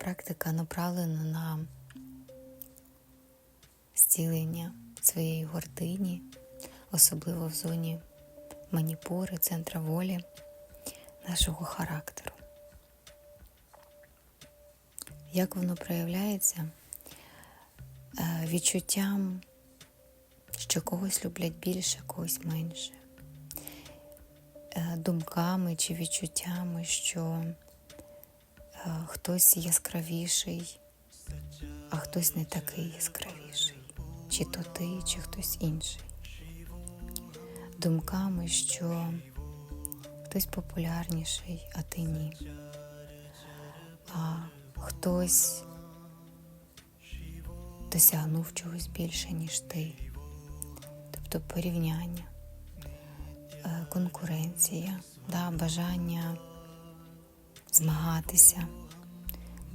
практика направлена на зцілення своєї гордині, особливо в зоні маніпури, центра волі нашого характеру. Як воно проявляється? Е, Відчуттям, що когось люблять більше, когось менше, Е, думками чи відчуттями, що хтось яскравіший, а хтось не такий яскравіший, чи то ти, чи хтось інший. Думками, що хтось популярніший, а ти ні. А хтось досягнув чогось більше, ніж ти. Тобто порівняння, е, конкуренція, да, бажання змагатися,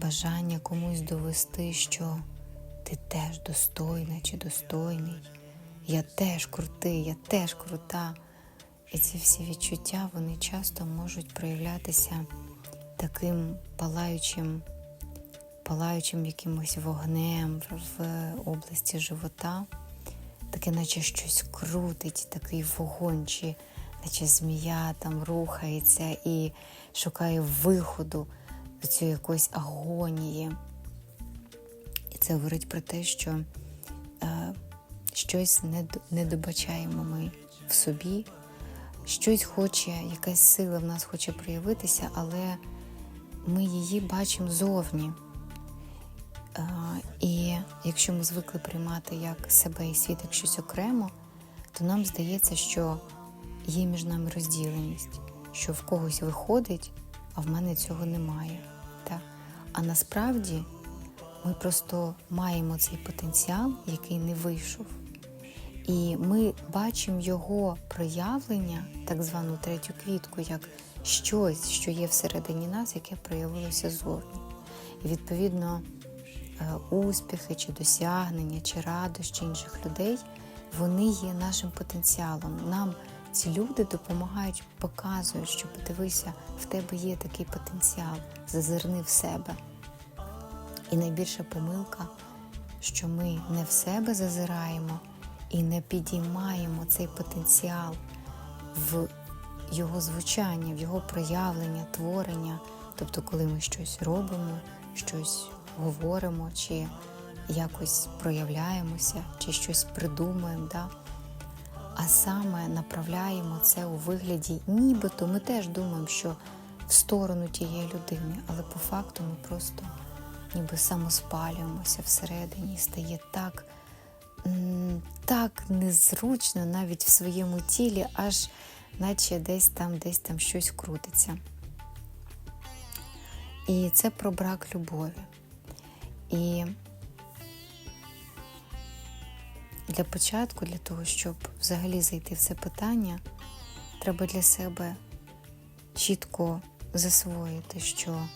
бажання комусь довести, що ти теж достойна чи достойний, я теж крутий, я теж крута. І ці всі відчуття вони часто можуть проявлятися таким палаючим, палаючим якимось вогнем в- області живота, таке, наче щось крутить, такий вогонь, чи наче змія там рухається і шукає виходу цієї якоїсь агонії. І це говорить про те, що е, щось не, не ми в собі, щось хоче, якась сила в нас хоче проявитися, але ми її бачимо зовні. Е, І якщо ми звикли приймати як себе і світ як щось окремо, то нам здається, що є між нами розділеність, що в когось виходить, а в мене цього немає. Так? А насправді ми просто маємо цей потенціал, який не вийшов. І ми бачимо його проявлення, так звану третю квітку, як щось, що є всередині нас, яке проявилося зовні. І відповідно е, успіхи чи досягнення, чи радощі інших людей, вони є нашим потенціалом. Нам ці люди допомагають, показують, що подивися, в тебе є такий потенціал, зазирни в себе. І найбільша помилка, що ми не в себе зазираємо і не підіймаємо цей потенціал в його звучання, в його проявлення, творення. Тобто, коли ми щось робимо, щось говоримо, чи якось проявляємося, чи щось придумуємо. Да? А саме направляємо це у вигляді, нібито ми теж думаємо, що в сторону тієї людини, але по факту ми просто ніби самоспалюємося всередині і стає так, так незручно навіть в своєму тілі, аж наче десь там, десь там щось крутиться. І це про брак любові. І для початку, для того, щоб взагалі зайти в це питання, треба для себе чітко засвоїти, що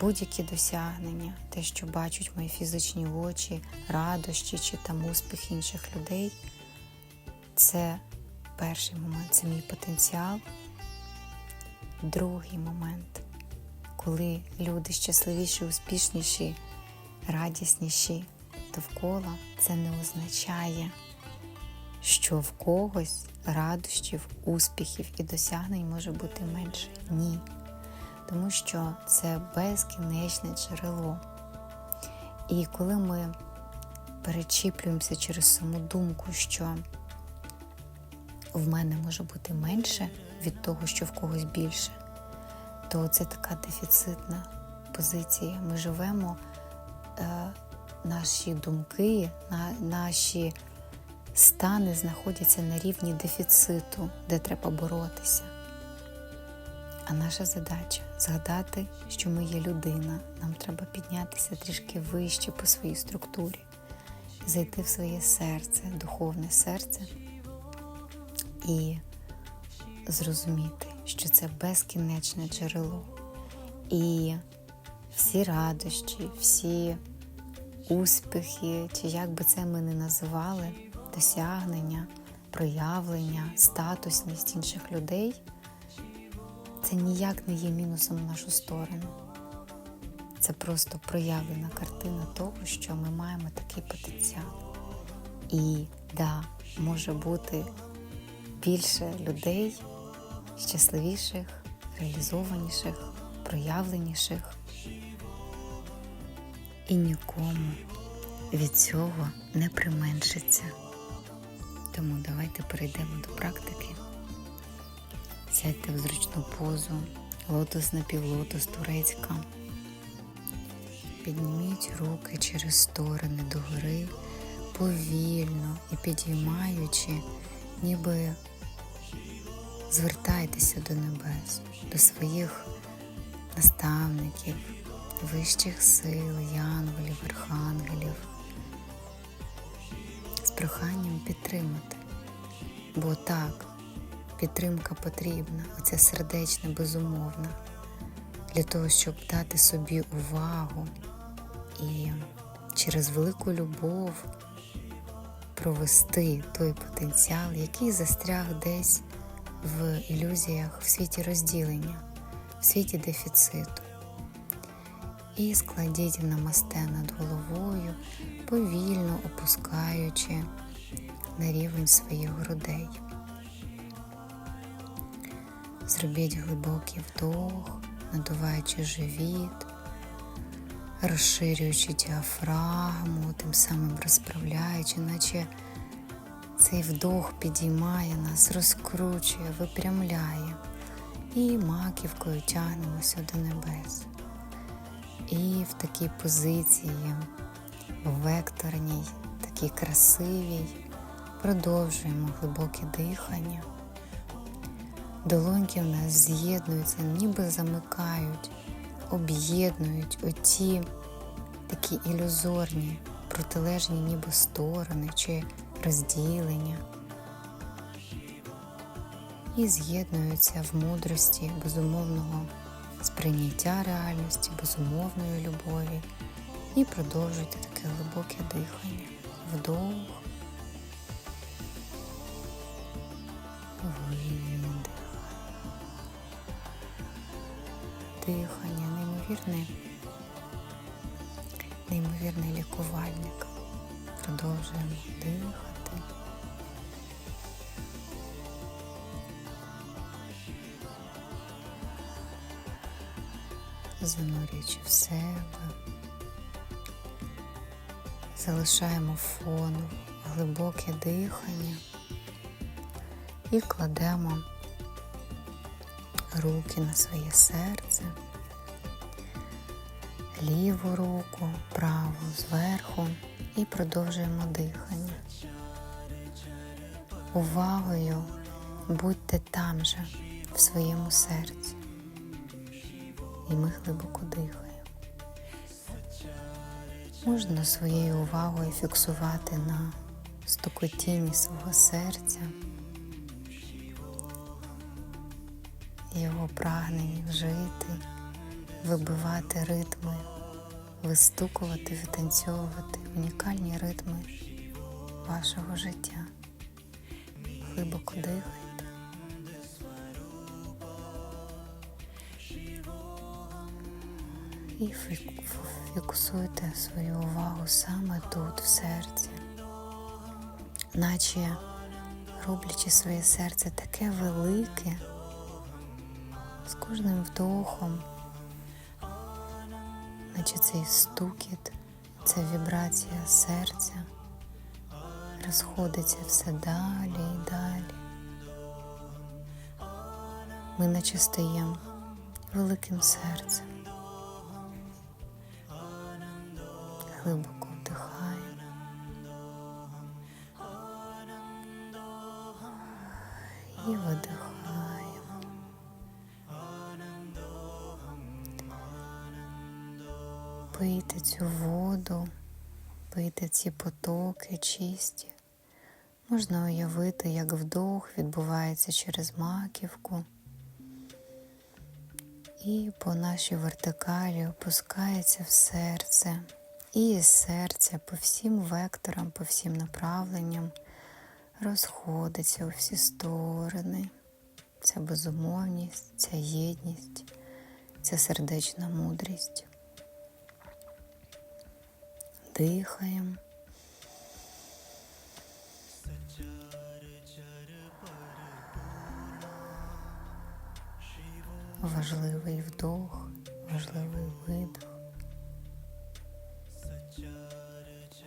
будь-які досягнення, те, що бачать мої фізичні очі, радощі чи там успіх інших людей, це перший момент, це мій потенціал. Другий момент, коли люди щасливіші, успішніші, радісніші довкола, це не означає, що в когось радощів, успіхів і досягнень може бути менше. Ні. Тому що це безкінечне джерело. І коли ми перечіплюємося через саму думку, що в мене може бути менше від того, що в когось більше, то це така дефіцитна позиція. Ми живемо, е, наші думки, на, наші стани знаходяться на рівні дефіциту, де треба боротися. А наша задача згадати, що ми є людина. Нам треба піднятися трішки вище по своїй структурі, зайти в своє серце, духовне серце і зрозуміти, що це безкінечне джерело. І всі радощі, всі успіхи, чи як би це ми не називали, досягнення, проявлення, статусність інших людей це ніяк не є мінусом в нашу сторону. Це просто проявлена картина того, що ми маємо такий потенціал. І да, може бути більше людей щасливіших, реалізованіших, проявленіших. І нікому від цього не применшиться. Тому давайте перейдемо до практики. Сядьте в зручну позу, лотос напівлотос турецька. Підніміть руки через сторони догори, повільно і підіймаючи, ніби звертайтеся до небес, до своїх наставників, вищих сил, янголів, архангелів, з проханням підтримати. Бо так, підтримка потрібна, оця сердечна, безумовна, для того, щоб дати собі увагу і через велику любов провести той потенціал, який застряг десь в ілюзіях в світі розділення, в світі дефіциту. І складіть намасте над головою, повільно опускаючи на рівень своїх грудей. Зробіть глибокий вдох, надуваючи живіт, розширюючи діафрагму, тим самим розправляючи, наче цей вдох підіймає нас, розкручує, випрямляє і маківкою тягнемося до небес. І в такій позиції, векторній, такій красивій, продовжуємо глибоке дихання. Долоньки в нас з'єднуються, ніби замикають, об'єднують оті такі ілюзорні, протилежні ніби сторони чи розділення. І з'єднуються в мудрості безумовного сприйняття реальності, безумовної любові. І продовжуйте таке глибоке дихання. Вдох. Видих. Дихання, неймовірний, залишаємо фону глибоке дихання і кладемо руки на своє серце, ліву руку, праву зверху і продовжуємо дихання. Увагою будьте там же, в своєму серці. І ми глибоко дихаємо. Можна своєю увагою фіксувати на стукотінні свого серця, його прагненні жити, вибивати ритми, вистукувати, витанцьовувати унікальні ритми вашого життя. Глибоко дихайте. І фіксуйте свою увагу саме тут, в серці, наче роблячи своє серце таке велике, з кожним вдохом, наче цей стукіт, ця вібрація серця розходиться все далі і далі. Ми наче стаємо великим серцем. Глибоко вдихаємо. І видихаємо. Пийте цю воду, пийте ці потоки чисті. Можна уявити, як вдох відбувається через маківку і по нашій вертикалі опускається в серце, і серця по всім векторам, по всім направленням розходиться у всі сторони. Ця безумовність, ця єдність, ця сердечна мудрість. дихаємо. Важливий вдох, важливий видох.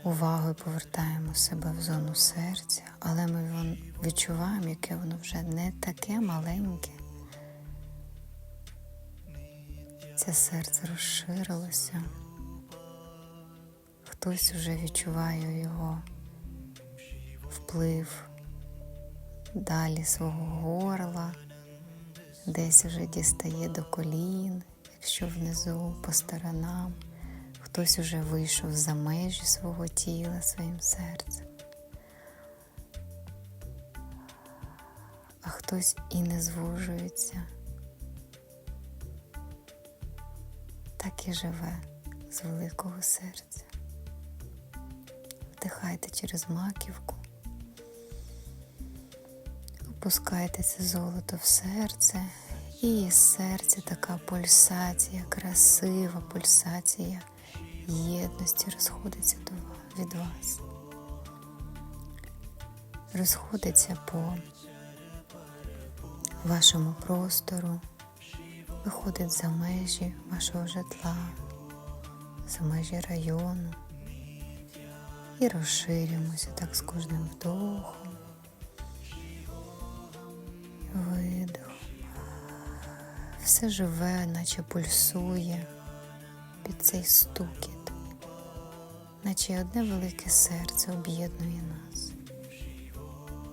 Увагою повертаємо себе в зону серця, але ми відчуваємо, яке воно вже не таке маленьке. Це серце розширилося. Хтось вже відчуває його вплив далі свого горла, десь вже дістає до колін, якщо внизу по сторонам. Хтось уже вийшов за межі свого тіла своїм серцем. А хтось і не звужується. Так і живе з великого серця. Вдихайте через маківку, опускайте це золото в серце, і із серця така пульсація, красива пульсація єдності розходиться від вас. Розходиться по вашому простору, виходить за межі вашого житла, за межі району і розширюємося так з кожним вдохом, видохом. Все живе, наче пульсує під цей стукіт, наче одне велике серце об'єднує нас.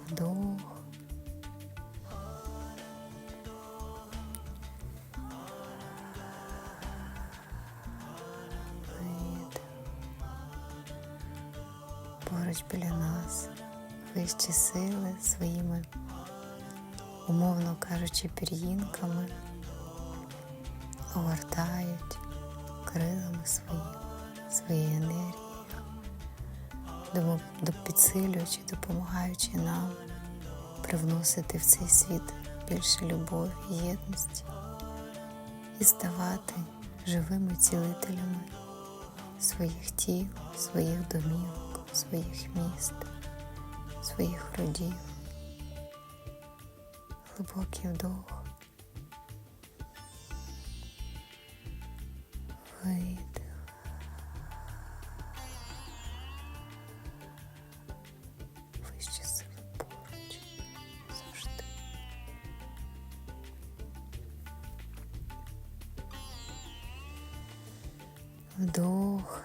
Вдох. Поруч біля нас вищі сили своїми, умовно кажучи, пір'їнками огортають крилами своїми, своєю енергією, підсилюючи, допомагаючи нам привносити в цей світ більше любові, єдності і ставати живими цілителями своїх тіл, своїх домівок, своїх міст, своїх родів. Глибокий вдох. Вдох,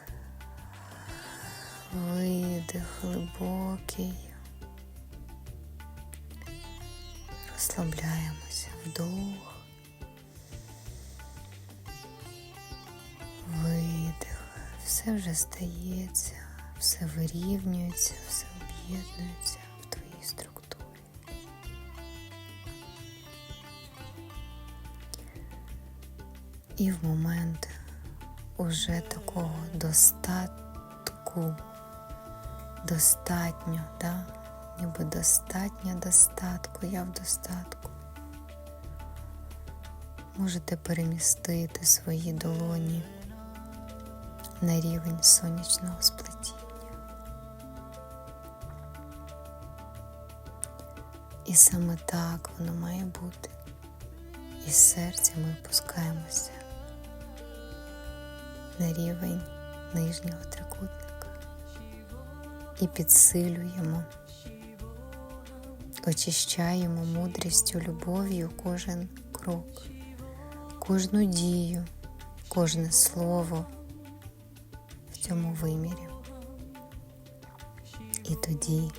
видих глибокий. Розслабляємося. Вдох. Видих. Все вже стається, все вирівнюється, все об'єднується в твоїй структурі. І в момент уже такого достатку, достатньо, да? ніби достатньо достатку, я в достатку. Можете перемістити свої долоні на рівень сонячного сплетіння. І саме так воно має бути. Із серця ми опускаємося на рівень нижнього трикутника і підсилюємо, очищаємо мудрістю, любов'ю кожен крок, кожну дію, кожне слово в цьому вимірі. І тоді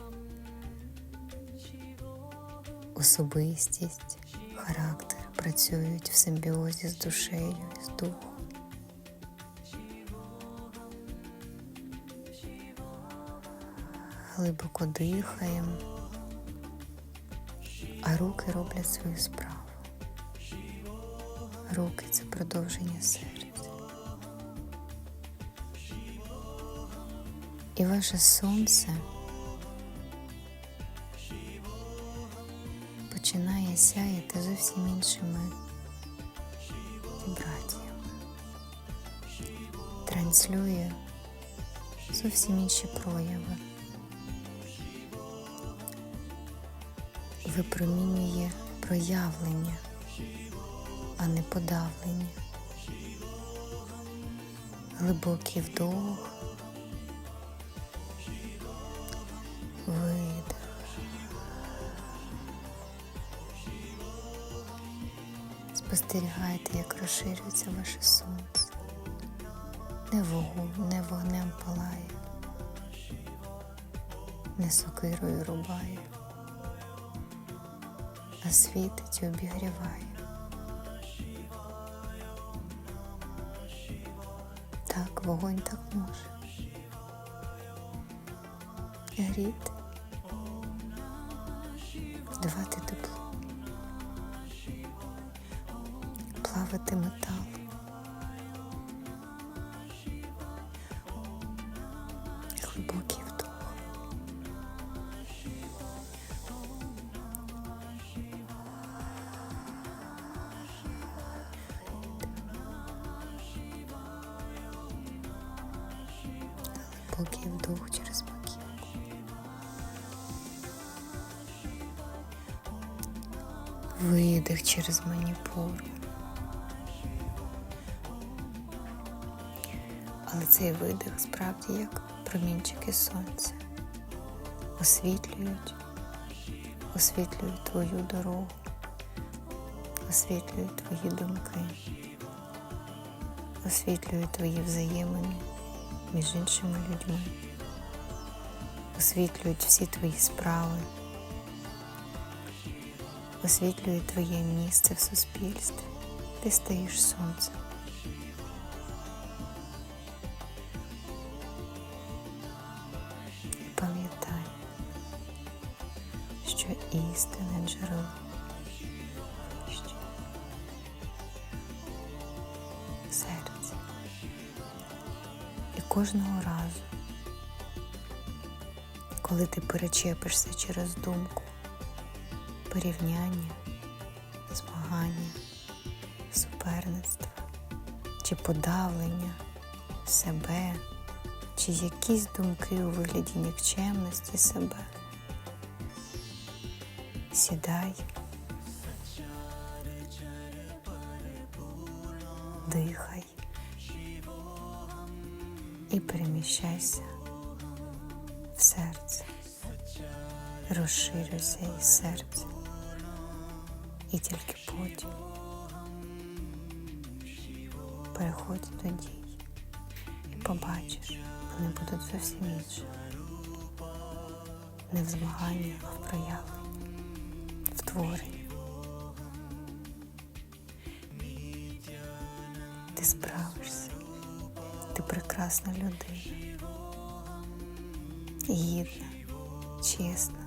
особистість, характер працюють в симбіозі з душею і з духом. Глибоко дихаємо, а руки роблять свою справу. Руки це продовження серця. І ваше сонце починає сяяти зовсім іншими вібраціями. Транслює зовсім інші прояви. Випромінює проявлення, а не подавлення. Глибокий вдох, видих. Спостерігайте, як розширюється ваше сонце. Не вогонь, не вогнем палає, не сокирою рубає, а світить і обігріває. Так, вогонь так може. Гріти, давати тепло, плавати метал. Глибокий вдох через маківку. Видих через маніпуру. Але цей видих справді як промінчики сонця освітлюють, освітлюють твою дорогу, освітлюють твої думки, освітлюють твої взаємини між іншими людьми, освітлюють всі твої справи, освітлюють твоє місце в суспільстві, ти стаєш сонцем. І пам'ятай, що істинне джерело кожного разу, коли ти перечепишся через думку, порівняння, змагання, суперництва чи подавлення себе, чи якісь думки у вигляді нікчемності себе. Сідай, дихай і переміщайся в серце, розширюйся із серця, і тільки потім переходь до дій і побачиш, вони будуть зовсім інші. Не в змаганні, а в проявленні, в творенні. Ти справишся, ти прекрасна людина, гідна, чесна,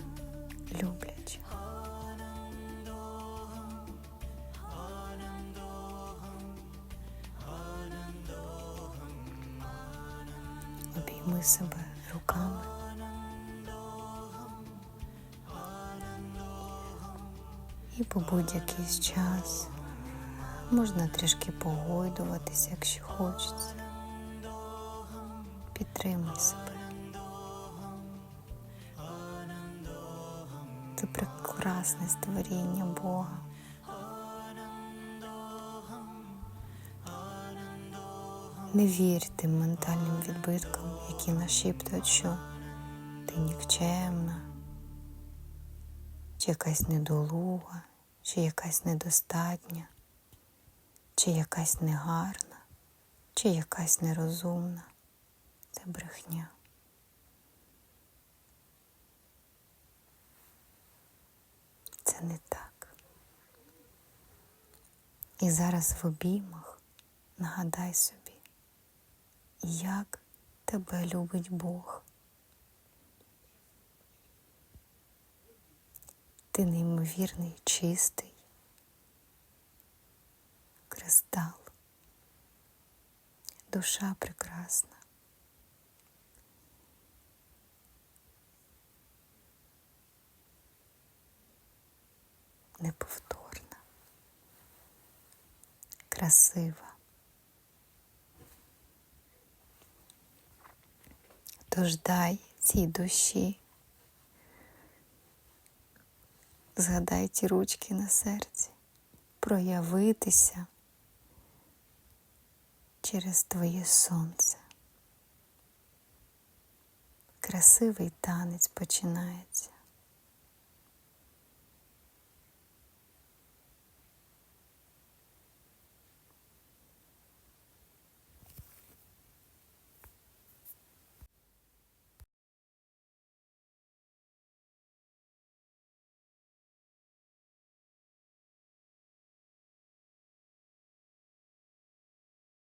любляча. Обійми себе руками. І по будь-який час можна трішки погойдуватися, якщо хочеться. Підтримай себе. Це прекрасне створіння Бога. Не вір тим ментальним відбиткам, які нашіптують, що ти нікчемна, чи якась недолуга, чи якась недостатня, чи якась негарна, чи якась нерозумна. Це брехня. Це не так. І зараз в обіймах нагадай собі, як тебе любить Бог. Ти неймовірний, чистий кристал, душа прекрасна. Неповторна, красива. Тож дай цій душі. Згадай ті ручки на серці, проявитися через твоє сонце. Красивий танець починається.